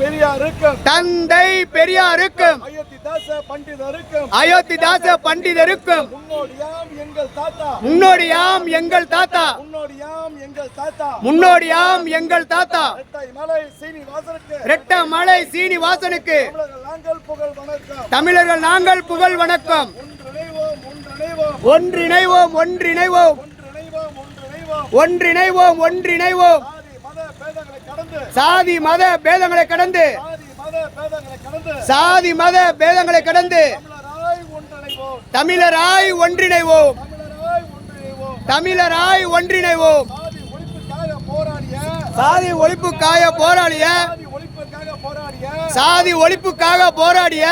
பெரியாருக்கும். தந்தை பெரியாருக்கும். அயோத்திதாச பண்டிதருக்கும். முன்னோடியாம் எங்கள் தாத்தா. முன்னோடியாம் எங்கள் தாத்தா. ரெட்ட மலை சீனிவாசனுக்கு. தமிழர்கள் நாங்கள் புகழ் வணக்கம். ஒன்றிணைவோம். ஒன்றிணைவோம் ஒன்றிணைவோம். ஒன்றிணைவோம் ஒன்றிணைவோம். சாதி மத பேதங்களை கடந்து சாதி மத பேதங்களை கடந்து தமிழராய் ஒன்றிணைவோம். தமிழராய் ஒன்றிணைவோம். சாதி ஒழிப்புக்காக போராடிய சாதி ஒழிப்புக்காக போராடிய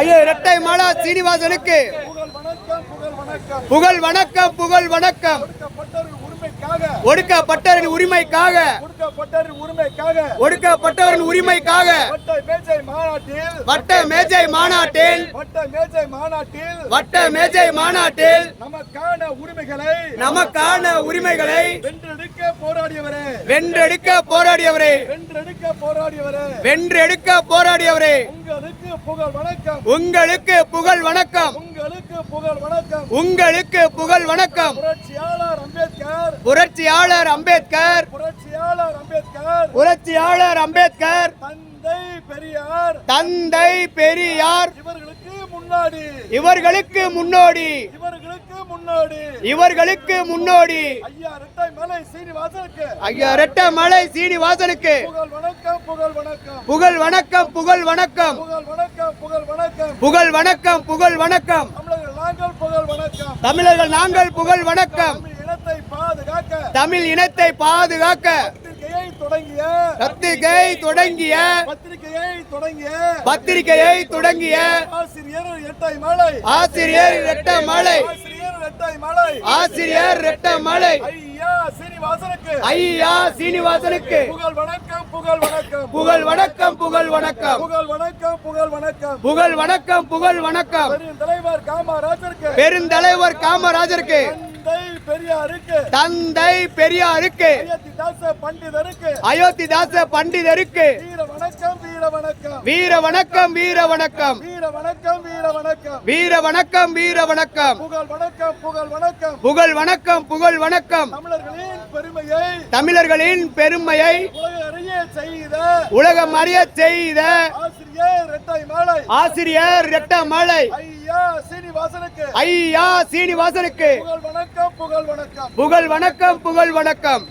ஐயோ இரட்டை மாலா சீனிவாசனுக்கு புகழ் வணக்கம். புகழ் வணக்கம் புகழ் வணக்கம். ஒடுக்கப்பட்டவரின் உரிமைக்காக. ஒடுக்கப்பட்டவரின் உரிமைக்காக. வட்ட மேஜை மாநாட்டில். வட்ட மேஜை மாநாட்டில். நமக்கான உரிமைகளை. நமக்கான உரிமைகளை. வென்றெடுக்க போராடியவரே. வென்றெடுக்க போராடியவரே. வென்றெடுக்க போராடியவரே. வென்றெடுக்க போராடியவரே. உங்களுக்கு புகழ் வணக்கம். உங்களுக்கு புகழ் வணக்கம். உங்களுக்கு புகழ் வணக்கம். உங்களுக்கு புகழ் வணக்கம். புரட்சியாளர் அம்பேத்கர் புரட்சியாளர் அம்பேத்கர். புரட்சியாளர் அம்பேத்கர். புரட்சியாளர் அம்பேத்கர். தந்தை பெரியார். தந்தை பெரியார். இவர்களுக்கு முன்னாடி. இவர்களுக்கு முன்னோடி. இவர்களுக்கு முன்னாடி. இவர்களுக்கு முன்னோடி. ஐயா இரட்டை மலை சீனிவாசனுக்கு. ஐயா ரெட்ட மலை சீனிவாசனுக்கு. புகழ் வணக்கம் புகழ் வணக்கம். புகழ் வணக்கம் புகழ் வணக்கம். புகழ் வணக்கம் புகழ் வணக்கம். புகழ் வணக்கம் புகழ் வணக்கம். தமிழர்கள் நாங்கள் புகழ் வணக்கம். தமிழர்கள் நாங்கள் புகழ் வணக்கம். இனத்தை பாதுகாக்க தமிழ் இனத்தை பாதுகாக்க பத்திரிகையை தொடங்கிய பத்திரிகை தொடங்கிய பத்திரிகையை தொடங்கிய பத்திரிகையை தொடங்கிய ஆசிரியர் இரட்டை மலை. ஆசிரியர் ரெட்ட மலை. ஆசிரியர் இரட்டை மலை. ஆசிரியர் ரெட்ட மலை. ஐயா சீனிவாசனுக்கு. ஐயா சீனிவாசனுக்கு. புகழ் வணக்கம் புகழ் வணக்கம். புகழ் வணக்கம் புகழ் வணக்கம். புகழ் வணக்கம் புகழ் வணக்கம். புகழ் வணக்கம் புகழ் வணக்கம். பெரிய தலைவர் காமராஜருக்கு. பெருந்தலைவர் காமராஜருக்கு. தந்தை பெரியாருக்கு. தந்தை பெரியாருக்கு. அயோத்திதாச பண்டிதருக்கு. அயோத்திதாச பண்டிதருக்கு. வீர வணக்கம் வீர வணக்கம் வீர வணக்கம் வீர வணக்கம் வீர வணக்கம் வீர வணக்கம் வீர வணக்கம் வீர வணக்கம் புகழ் வணக்கம் புகழ் வணக்கம். புகழ் வணக்கம் புகழ் வணக்கம். தமிழர்களின் பெருமையை தமிழர்களின் பெருமையை உலகம் அறிய செய்த ஆசிரியர் இரட்டை மாலை. ஆசிரியர் ரெட்ட மலை. ஐயா சீனிவாசனுக்கு. ஐயா சீனிவாசனுக்கு. புகழ் வணக்கம் புகழ் வணக்கம். புகழ் வணக்கம் புகழ் வணக்கம்.